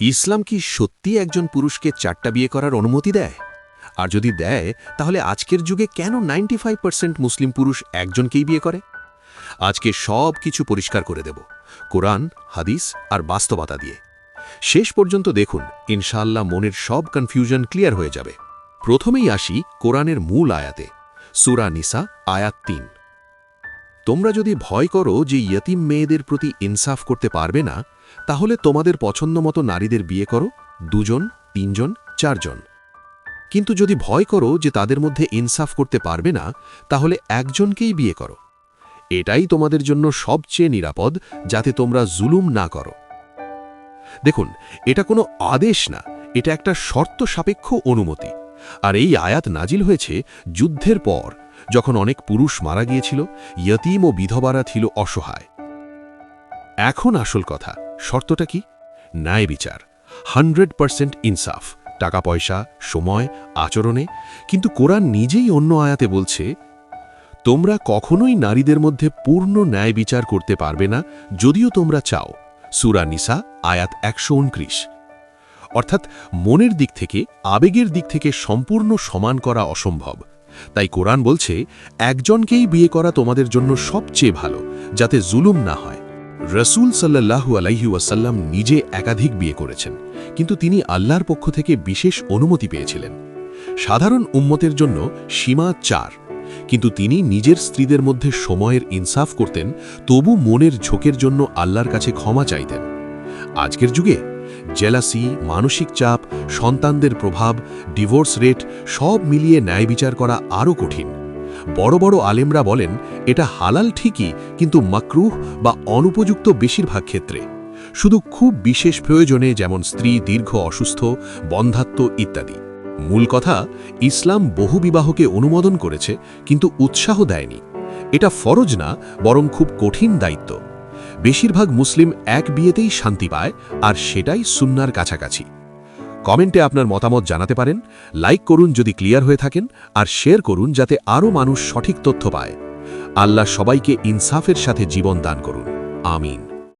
ইসলাম কি সত্যি একজন পুরুষকে চারটা বিয়ে করার অনুমতি দেয়? আর যদি দেয়, তাহলে আজকের যুগে কেন নাইনটি ফাইভ মুসলিম পুরুষ একজনকেই বিয়ে করে? আজকে সব কিছু পরিষ্কার করে দেব, কোরআন, হাদিস আর বাস্তবতা দিয়ে। শেষ পর্যন্ত দেখুন, ইনশাআল্লাহ মনের সব কনফিউশন ক্লিয়ার হয়ে যাবে। প্রথমেই আসি কোরআনের মূল আয়াতে, সুরা নিসা, আয়াত তিন। তোমরা যদি ভয় করো যে ইয়তিম মেয়েদের প্রতি ইনসাফ করতে পারবে না, তাহলে তোমাদের পছন্দমতো নারীদের বিয়ে করো, দুজন, তিনজন, চারজন। কিন্তু যদি ভয় করো যে তাদের মধ্যে ইনসাফ করতে পারবে না, তাহলে একজনকেই বিয়ে করো। এটাই তোমাদের জন্য সবচেয়ে নিরাপদ, যাতে তোমরা জুলুম না করো। দেখুন, এটা কোনো আদেশ না, এটা একটা শর্ত সাপেক্ষ অনুমতি। আর এই আয়াত নাজিল হয়েছে যুদ্ধের পর যখন অনেক পুরুষ মারা গিয়েছিল, ইয়তিম ও বিধবারা ছিল অসহায়। এখন আসল কথা, শর্তটা কি? ন্যায় বিচার। হান্ড্রেড পারসেন্ট ইনসাফ টাকা পয়সা সময়, আচরণে। কিন্তু কোরআন নিজেই অন্য আয়াতে বলছে, তোমরা কখনোই নারীদের মধ্যে পূর্ণ ন্যায় বিচার করতে পারবে না, যদিও তোমরা চাও। সুরা নিসা, আয়াত একশো উনত্রিশ। অর্থাৎ মনের দিক থেকে, আবেগের দিক থেকে সম্পূর্ণ সমান করা অসম্ভব। তাই কোরআন বলছে, একজনকেই বিয়ে করা তোমাদের জন্য সবচেয়ে ভালো, যাতে জুলুম না হয়। রসুল সাল্লাহু আলাইহু নিজে একাধিক বিয়ে করেছেন, কিন্তু তিনি আল্লাহর পক্ষ থেকে বিশেষ অনুমতি পেয়েছিলেন। সাধারণ উম্মতের জন্য সীমা চার, কিন্তু তিনি নিজের স্ত্রীদের মধ্যে সময়ের ইনসাফ করতেন, তবু মনের ঝোঁকের জন্য আল্লাহর কাছে ক্ষমা চাইতেন। আজকের যুগে জেলাসি, মানসিক চাপ, সন্তানদের প্রভাব, ডিভোর্স রেট সব মিলিয়ে ন্যায় বিচার করা আরও কঠিন। বড় বড় আলেমরা বলেন, এটা হালাল ঠিকই, কিন্তু মাকরুহ বা অনুপযুক্ত বেশিরভাগ ক্ষেত্রে। শুধু খুব বিশেষ প্রয়োজনে যেমন স্ত্রী দীর্ঘ অসুস্থ, বন্ধাত্ম ইত্যাদি। মূল কথা, ইসলাম বহু বিবাহকে অনুমোদন করেছে, কিন্তু উৎসাহ দেয়নি। এটা ফরজ না, বরং খুব কঠিন দায়িত্ব। বেশিরভাগ মুসলিম এক বিয়েতেই শান্তি পায় আর সেটাই সুন্নার কাছাকাছি। কমেন্টে আপনার মতামত জানাতে পারেন, লাইক করুন যদি ক্লিয়ার হয়ে থাকেন, আর শেয়ার করুন যাতে আরও মানুষ সঠিক তথ্য পায়। আল্লাহ সবাইকে ইনসাফের সাথে জীবন দান করুন। আমিন।